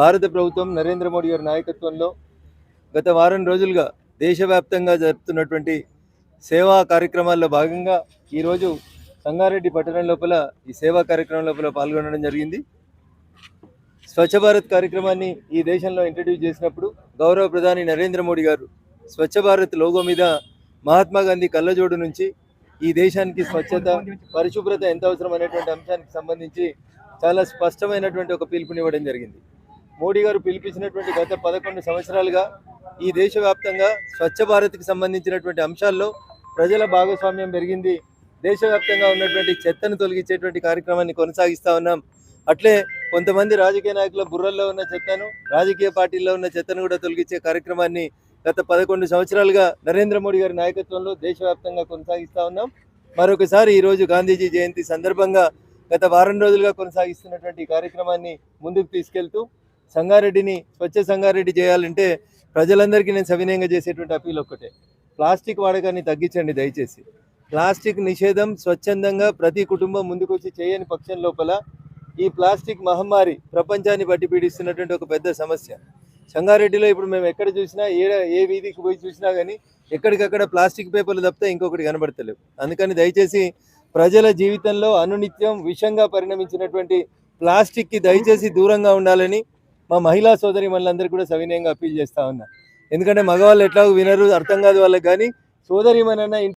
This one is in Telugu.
భారత ప్రభుత్వం నరేంద్ర మోడీ గారి నాయకత్వంలో గత వారం రోజులుగా దేశవ్యాప్తంగా జరుపుతున్నటువంటి సేవా కార్యక్రమాల్లో భాగంగా ఈరోజు సంగారెడ్డి పట్టణం లోపల ఈ సేవా కార్యక్రమం లోపల పాల్గొనడం జరిగింది. స్వచ్ఛ భారత్ కార్యక్రమాన్ని ఈ దేశంలో ఇంట్రడ్యూస్ చేసినప్పుడు గౌరవ ప్రధాని నరేంద్ర మోడీ గారు స్వచ్ఛ భారత్ లోగో మీద మహాత్మా గాంధీ కళ్ళజోడు నుంచి ఈ దేశానికి స్వచ్ఛత పరిశుభ్రత ఎంత అవసరం అనేటువంటి అంశానికి సంబంధించి చాలా స్పష్టమైనటువంటి ఒక పిలుపునివ్వడం జరిగింది. మోడీ గారు పిలిపించినటువంటి గత పదకొండు సంవత్సరాలుగా ఈ దేశవ్యాప్తంగా స్వచ్ఛ భారత్కి సంబంధించినటువంటి అంశాల్లో ప్రజల భాగస్వామ్యం పెరిగింది. దేశవ్యాప్తంగా ఉన్నటువంటి చెత్తను తొలగించేటువంటి కార్యక్రమాన్ని కొనసాగిస్తూ ఉన్నాం. అట్లే కొంతమంది రాజకీయ నాయకుల బుర్రల్లో ఉన్న చెత్తను రాజకీయ పార్టీల్లో ఉన్న చెత్తను కూడా తొలగించే కార్యక్రమాన్ని గత పదకొండు సంవత్సరాలుగా నరేంద్ర మోడీ గారి నాయకత్వంలో దేశవ్యాప్తంగా కొనసాగిస్తూ ఉన్నాం. మరొకసారి ఈరోజు గాంధీజీ జయంతి సందర్భంగా గత వారం రోజులుగా కొనసాగిస్తున్నటువంటి కార్యక్రమాన్ని ముందుకు తీసుకెళ్తూ సంగారెడ్డిని స్వచ్ఛ సంగారెడ్డి చేయాలంటే ప్రజలందరికీ నేను సవినయంగా చేసేటువంటి అపీల్ ఒక్కటే. ప్లాస్టిక్ వాడకాన్ని తగ్గించండి దయచేసి. ప్లాస్టిక్ నిషేధం స్వచ్ఛందంగా ప్రతి కుటుంబం ముందుకొచ్చి చేయని పక్షం లోపల ఈ ప్లాస్టిక్ మహమ్మారి ప్రపంచాన్ని బట్టి పీడిస్తున్నటువంటి ఒక పెద్ద సమస్య. సంగారెడ్డిలో ఇప్పుడు మేము ఎక్కడ చూసినా ఏ ఏ వీధికి పోయి చూసినా కానీ ఎక్కడికక్కడ ప్లాస్టిక్ పేపర్లు తప్పితే ఇంకొకటి కనబడతలేవు. అందుకని దయచేసి ప్రజల జీవితంలో అనునిత్యం విషంగా పరిణమించినటువంటి ప్లాస్టిక్కి దయచేసి దూరంగా ఉండాలని మా మహిళా సోదరి మనందరికీ కూడా సవినయంగా అప్పీల్ చేస్తా ఉన్నా. ఎందుకంటే మగవాళ్ళు ఎట్లా వినరు అర్థం కాదు వాళ్ళకి. కానీ సోదరి